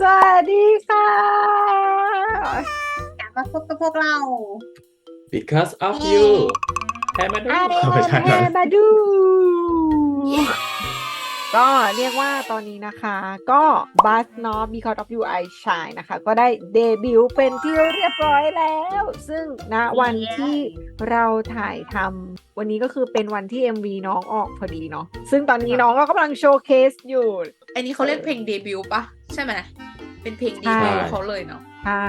สวัสดีค่ะกลับมาพบกับพวกเรา because of you ให้มาดูอาเรไม่ใช่แมครับมาดู ก็เรียกว่าตอนนี้นะคะ ก็บัสเนาะ because of you I shine นะคะ ก็ได้เดบิวต์เป็นที่เรียบร้อยแล้ว ซึ่งณวันที่เราถ่ายทำวันนี้ก็คือเป็นวันที่ MV น้องออกพอดีเนาะซึ่งตอนนี้น้องก็กำลังโชว์เคสอยู่ อันนี้เขาเรียกเพลงเดบิวต์ปะใช่ไหม เป็นเพลงเดบิวต์เขาเลยเนาะใช่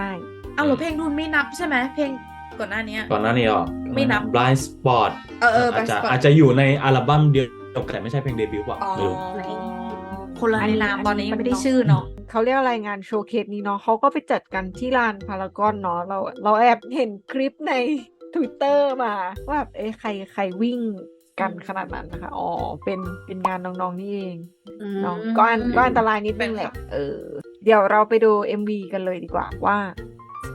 อ้าวแล้วเพลงนู้นไม่นับใช่ไหมเพลงก่อนหน้านี้ก่อนหน้านี้อะไม่นับ blind spot เออเอออาจจะ Blind Spot อาจจะอยู่ในอัลบั้มเดียวกันแต่ไม่ใช่เพลงเดบิวต์ป่ะอ๋อไม่รู้คนละในนามตอนนี้ยังไม่ได้ชื่อเนาะ เขาเรียกอะไรงานโชว์เคสนี้เนาะเขาก็ไปจัดกันที่ลานพารากอนเนาะเราเราแอบเห็นคลิปใน Twitter มาว่าแบบเอ้ใครใครวิ่ง กันขนาดนั้นนะคะ อ๋อ เป็นเป็นงานน้องๆนี่เองเนาะก็อันก็อันตรายนิดนึงแหละ เออ เดี๋ยวเราไปดู MV กันเลยดีกว่าว่า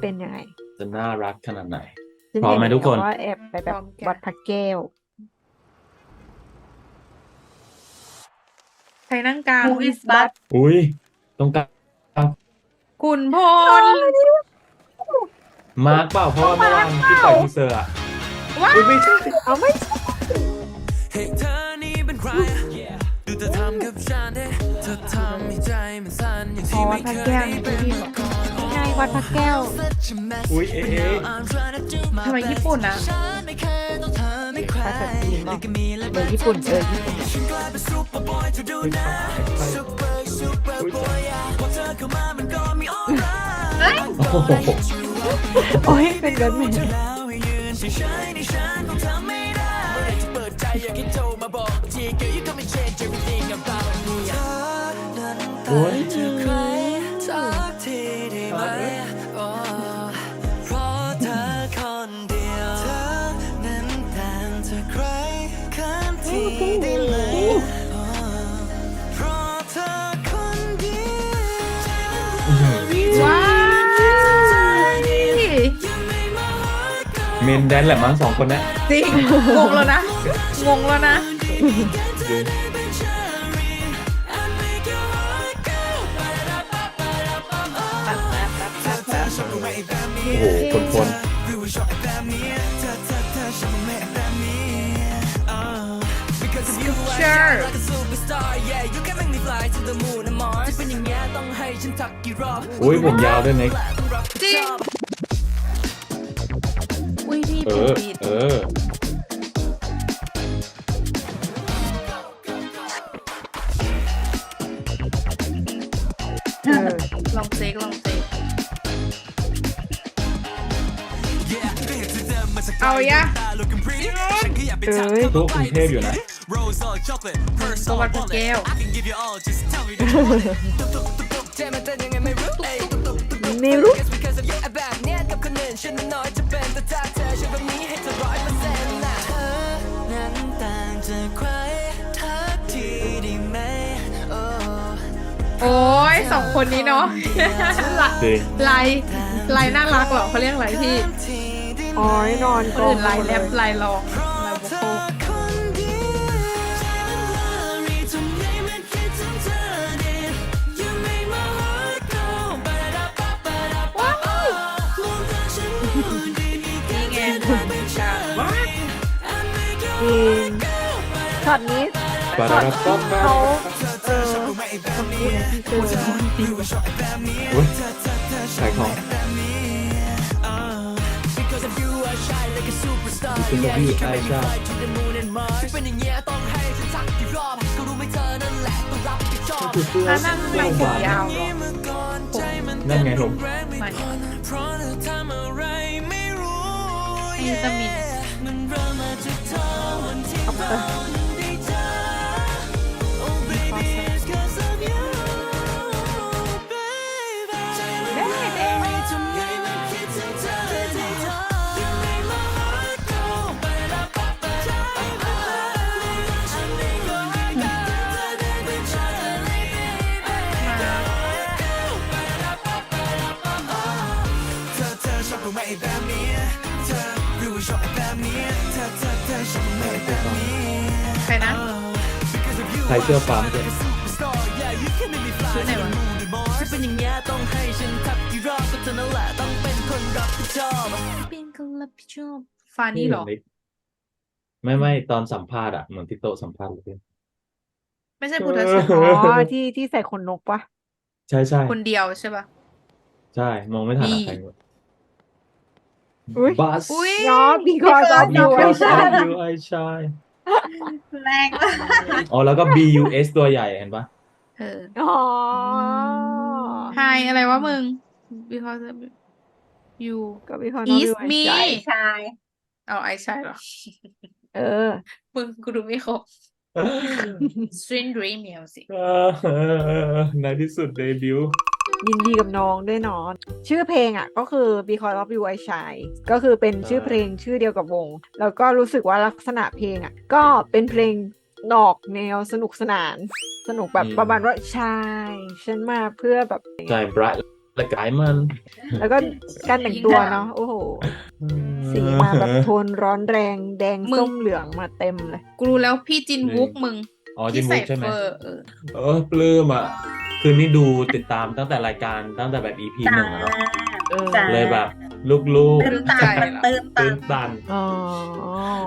เป็นยังไง จะน่ารักขนาดไหนซึ่งพร้อมไหมเห็ทุกคนว่าแอบไปแบบวัดพระแก้ว ใครนั่งกลาง Who is Bud อุ้ยตรงกลางคุณพล มาร์กเปล่าเพราะว่าเมื่อวานที่ปล่อยทีเซอร์อะว้าวอุ๊ยไม่ใช่เอาไม่ เฮ้ยเธอนี่เป็นใครดูเธอทำกับฉันเด้เธอทำให้ใจมันสั่นอย่างอ๋อที่วัไม่ดพเคระยแก้วได้นี่เป็นที่มาก่อนนี่ไงวัดพระแก้วอุ้ยเอ๊ะทำไมญี่ปุ่นนะภาษาจีนเนาะเดี๋ยวญี่ปุ่นเจอญี่ปุ่นอุ๊ยโอ้โหโอ้ยเป็นแบบนี้โอ้ยสั เมนแดนแหละมั้งสองคนเนี้ยจริง งงแล้วนะ งงแล้วนะ ดูโอ้โหคนคนเชื่ออุ้ยผมยาวด้วยเน็กจริงอุ้ยพี่ เอถูกอบีดเออ เออ ลองเซ็กลองเซ็กเอายะเอ้ยทุกกรุงเทพอยู่นะก็วัดพระแก้วไม่รู้ นอื่นฉันน้อยจะเป็นแต่ถ้าเธอฉันแบบนี้ให้เธอร้อยเปอร์เซ็นต์นะเธอนั้นต่างจากใครทักทีได้ไหมโอ้โอ้ยสองคนนี้เนาะจริงลายลายน่ารักเหรอเขาเรียกอะไรพี่ ทีได้ไหม อ๋อยนอนคนอื่นลายแรปลายร้องลายโวเธคอ ช็อตนี้ปาราราป๊อปป๊าเขาเออขอบคุณที่เจออุ้ยขายของ Because of you I shine like a superstar คือกับพี่ไอชา to the moon and Mars เป็นอย่างเงี้ย รนะใส่เสื้อฟ้าเมื่อกี้ชื่อไหนวะอย่างเงี้ยต้องให้ฉันทักกี่รอบก็เธอนั่นแหละต้องเป็นคนรับผิดชอบเป็นคนรับผิดชอบฟานี่เหรอ ไม่ไม่ตอนสัมภาษณ์อะเหมือนที่โต๊ะสัมภาษณ์เลยไม่ใช่พุทธชนอ๋อที่ที่ใส่ขนนกปะใช่ใช่คนเดียวใช่ปะ ใช่มองไม่ทันมีอะใครหมดอุ้ยบัสอุ้ยเนาะ because of you มี I ใช่ shine ยูไอชาย แรงมากอ๋อแล้วก็ B U S ตัวใหญ่เห็นปะเออ อ๋อไฮอะไรวะมึง because of you ก็ because of is you I me shine ใช่เอาไอใช่เหรอ เออ มึงกูดูไม่ครบ String Dream Music เออในที่สุดเดบิวต์ ยินดีกับน้องด้วยเนาะชื่อเพลงอะก็คือ because of you I shine ก็คือเป็นชื่อเพลงชื่อเดียวกับวง แล้วก็รู้สึกว่าลักษณะเพลงอะก็เป็นเพลงนอกแนวสนุกสนาน สนุกแบบประมาณว่าใช่ฉันมาเพื่อแบบใช่บรท์และไกด์มัน แล้วก็การแต่งตัวเนาะโอ้โห สีมาแบบโทนร้อนแรงแดงมึงส้มเหลืองมาเต็มเลย กูรู้แล้วพี่จินวุกมึง อ๋อจิที่นใส่วุกใช่ไหมเฟอร์เออเออปลื้มอะ คือนี่ดูติดตามตั้งแต่รายการตั้งแต่แบบ EP หนึ่งอะเนาะเออ จ้า เลยแบบลูกตื้นตันมันตื้นๆตัตื่นนตัน อ๋อ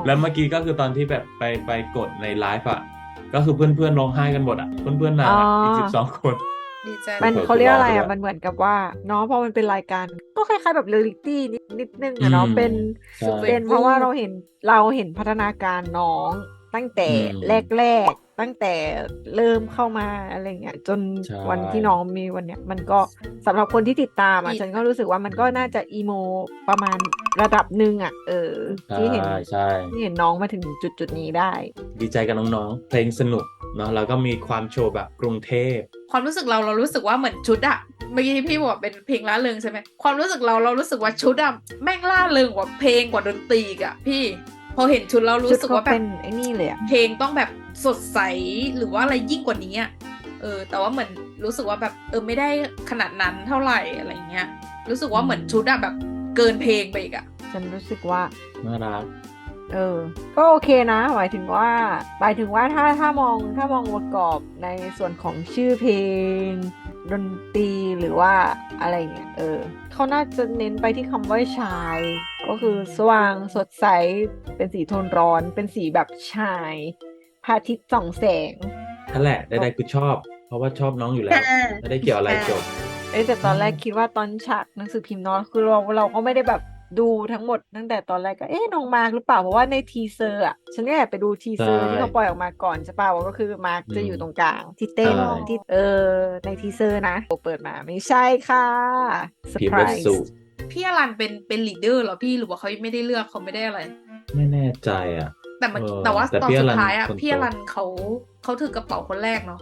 แล้วเมื่อกี้ก็คือตอนที่แบบไปไปกดในไลฟ์อะก็คือเพื่อนๆร้องไห้กันหมดอะเพื่อนๆนางอะอีกสิบสองคน ดีใจมันเปิดเขาเรียกอะไรตัวด้อะวยมันเหมือนกับว่าเนาะพอมันเป็นรายการ ก็คล้ายๆแบบเรียลลิตี้นิดนิดนึงอะเนาะอืม เป็น ใช่ เป็นเพราะว่าเราเห็นเราเห็นพัฒนาการน้อง ตั้งแต่อืมแรกๆ ตั้งแต่เริ่มเข้ามาอะไรเงี้ยจนใช่วันที่น้องมีวันเนี้ย มันก็สำหรับคนที่ติดตามอะฉันก็รู้สึกว่ามันก็น่าจะอีโมประมาณระดับหนึ่งอะ เออ ที่เห็นใช่ใช่ที่เห็นน้องมาถึงจุดจุดๆนี้ได้ ดีใจกับน้องๆ เพลงสนุกเนาะแล้วก็มีความโชว์แบบกรุงเทพความรู้สึกเราเรารู้สึกว่าเหมือนชุดอะเมื่อกี้พี่บอกเป็นเพลงล่าเริงใช่ไหมความรู้สึกเราเรารู้สึกว่าชุดอะแม่งล่าเริงกว่าเพลงกว่าดนตรีอีกอะพี่ พอเห็นชุดเรารู้ชุดสึกเขาว่าแบเป็บนไอ้นี่เลยอะเพลงต้องแบบสดใสหรือว่าอะไรยิ่งกว่านี้อะเออ แต่ว่าเหมือนรู้สึกว่าแบบเออไม่ได้ขนาดนั้นเท่าไหร่อะไรเงี้ย รู้สึกว่าเหมือนชุดอะแบบเกินเพลงไปอีกอะฉันรู้สึกว่าน่ารักเออ ก็โอเคนะ หมายถึงว่า หมายถึงว่าถ้าถ้ามองถ้ามองประกอบในส่วนของชื่อเพลง ดนตรีหรือว่าอะไรเงี้ยเออ เขาน่าจะเน้นไปที่คำว่าชาย ก็คือสว่างสดใส เป็นสีโทนร้อน เป็นสีแบบชายพระอาทิตย์ส่องแสงนั่นแหละใดๆคือชอบ เพราะว่าชอบน้องอยู่แล้วค่ะไม่ได้เกี่ยวอะไรจบเอ้ยแต่ตอนแรกคิดว่าตอนฉากหนังสือพิมพ์เนาะคือเราเราก็ไม่ได้แบบดูทั้งหมดตั้งแต่ตอนแรกก็เอ๊ะน้องมาร์กหรือเปล่าเพราะว่าในทีเซอร์อะฉันก็แอบไปดูทีเซอร์ใช่ที่เขาปล่อยออกมาก่อนใช่ป่าวก็คือมาร์กจะอยู่ตรงกลางที่เต้นใช่ที่เออในทีเซอร์นะเปิดมาไม่ใช่ค่ะเซอพีร์ไพเบรสส์สุ พี่อลันเป็นเป็นลีดเดอร์เหรอพี่หรือว่าเขาไม่ได้เลือกเขาไม่ได้อะไร ไม่แน่ใจอะ แต่มันเออแต่ว่าแต่ตอนพี่อสุลัดนท้ายอะคนโตพี่อลันเขาเขาถือกระเป๋าคนแรกเนาะ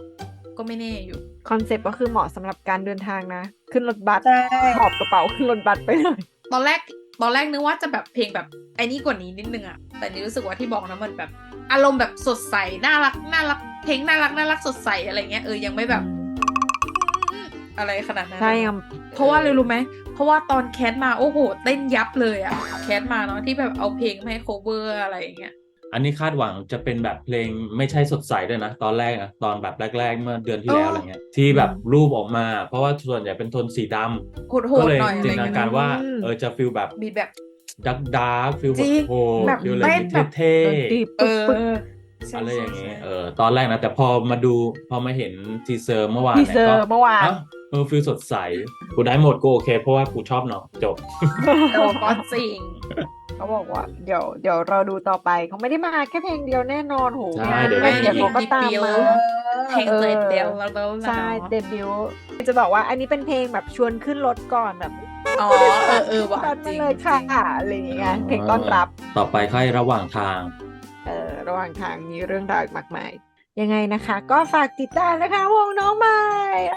ก็ไม่แน่อยู่คอนเซ็ปต์ก็คือเหมาะสำหรับการเดินทางนะ ขึ้นรถบัสใช่หอบกระเป๋าขึ้นรถบัสไปเลยตอนแรกตอนแรกนึกว่าจะแบบเพลงแบบไอ้นี่กว่านี้นิดนึงอะแต่นี่รู้สึกว่าที่บอกนะมันแบบ อารมณ์แบบสดใสน่ารักน่ารักเพลงน่ารักน่ารักสดใสอะไรเงี้ยเออยังไม่แบบ อะไรขนาดนั้นใช่อะยังเพราะว่าเลยรู้ไหม เพราะว่าตอนแคทมาโอ้โหเต้นยับเลยอะแคทมาเนาะที่แบบเอาเพลงมาให้ cover อะไรอย่างเงี้ยอันนี้คาดหวังจะเป็นแบบเพลงไม่ใช่สดใสด้วยนะ ตอนแรกอะตอนแบบแรก ๆ เมื่อเดือนที่แล้วเออออะไรเงี้ยที่แบบรูปออกมา เพราะว่าส่วนใหญ่เป็นโทนสีดำโหดก็ๆเลยหน่อยอะจิไรนตนาเงี้ยการเนอะว่าเออจะฟิลแบบมีแบบดักดาร์กฟิลแบจริบงโหแบบฟิลอะไรเต้นแบบเท่ดนตรีเอปึ๊กอปึ๊กใช่ๆอะไรอย่างใช่เงี้ยใช่เออตอนแรกนะ แต่พอมาดูพอมาเห็นทีเซอร์เมื่อวานทีเนี่ยเซอก็ร์เมื่อวานเอ้าเออฟิลสดใส กูได้หมดกูโอเค เพราะว่ากูชอบน้องจบโอ้ก็จริง เขาบอกว่า เดี๋ยวเดี๋ยวเราดูต่อไปเขาไม่ได้มาแค่เพลงเดียวแน่นอนโหใช่งานเดี๋ยวเดี๋ยวเขาก็ตามเดี๋ยวมาเพลงเออเจเดลแล้วแล้วใช่เดบิวต์จะบอกว่าอันนี้เป็นเพลงแบบชวนขึ้นรถก่อนแบบอ๋อเออเออว่ะตอนจมาริงเลยค่ะอะไรอย่างเงี้ยเพลงต้อนรับ ต่อไปค่อยระหว่างทาง เอ่อระหว่างทางมีเรื่องราวอีกมากมาย ยังไงนะคะ ก็ฝากติดตามนะคะ วงน้องใหม่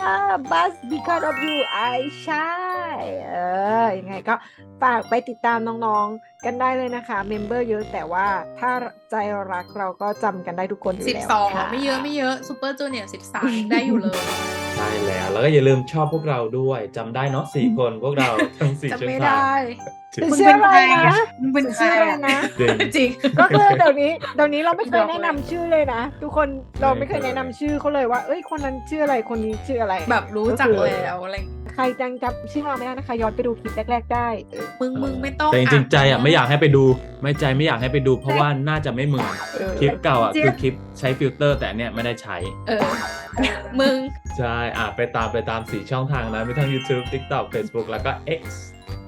อ่า Buzz Because of You I Shine เออยังไงก็ฝากไปติดตามน้องๆกันได้เลยนะคะ เมมเบอร์เยอะแต่ว่าถ้าใจรักเราก็จำกันได้ทุกคนอยู่สิบแล้วสองค่ะ ไม่เยอะไม่เยอะซูเปอร์จูเนียร์สิบสามได้อยู่เลย ใช่แล้ว แล้วก็อย่าลืมชอบพวกเราด้วยจำได้เนาะสี่คนพวกเราทั้งสี่จำช่องไม่ทางได้มึงชื่ออะไรนะมึงเป็นใครชื่ออะไรอะนะ จริง จริง ก็คือเดี๋ยวนี้เดี๋ยวนี้เราไม่เคยบอกเลยแนะนำชื่อเลยนะ ทุกคนเราไม่เคยไม่เคยแนะนำชื่อเขาเลยว่า เอ้ยคนนั้นชื่ออะไรคนนี้ชื่ออะไร แบบรู้จักก็คือแล้วอะไร ใครจังจำชื่อเราไม่ได้นะคะ ย้อนไปดูคลิปแรก ๆ ได้เออมึงมึงไม่ต้องแต่จริงๆใจอะนไม่อยากให้ไปดู ไม่ใจไม่อยากให้ไปดู เพราะว่าน่าจะไม่เหมือนเออคลิปเก่าอะจริงคือคลิปใช้ฟิลเตอร์ แต่อันเนี่ยไม่ได้ใช้ เออ มึง ใช่อะไปตามไปตามสี่ช่องทางนะมีทั้ง YouTube TikTok Facebook แล้วก็ X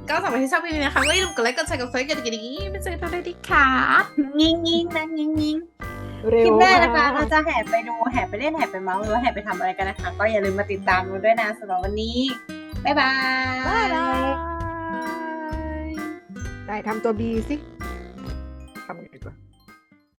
ก็สำหรับที่ชอบคลิปนี้นะคะก็อย่าลืมกดไลค์กดแชร์กดซับสไครต์กดกระดิ่งไม่เจอกันได้ดีค่ะยิงยิงนะยิงยิงเร็วคลิปแรกนะคะมเราจะแห่ไปดูแห่ไปเล่นแห่ไปเมาส์หรือว่าแห่ไปทำอะไรกันนะคะ ก็อย่าลืมมาติดตามกันด้วยนะสำหรับวันนี้ บ๊ายบายบ๊ายบายได้ทำตัวบีสิทำไงดีกว่า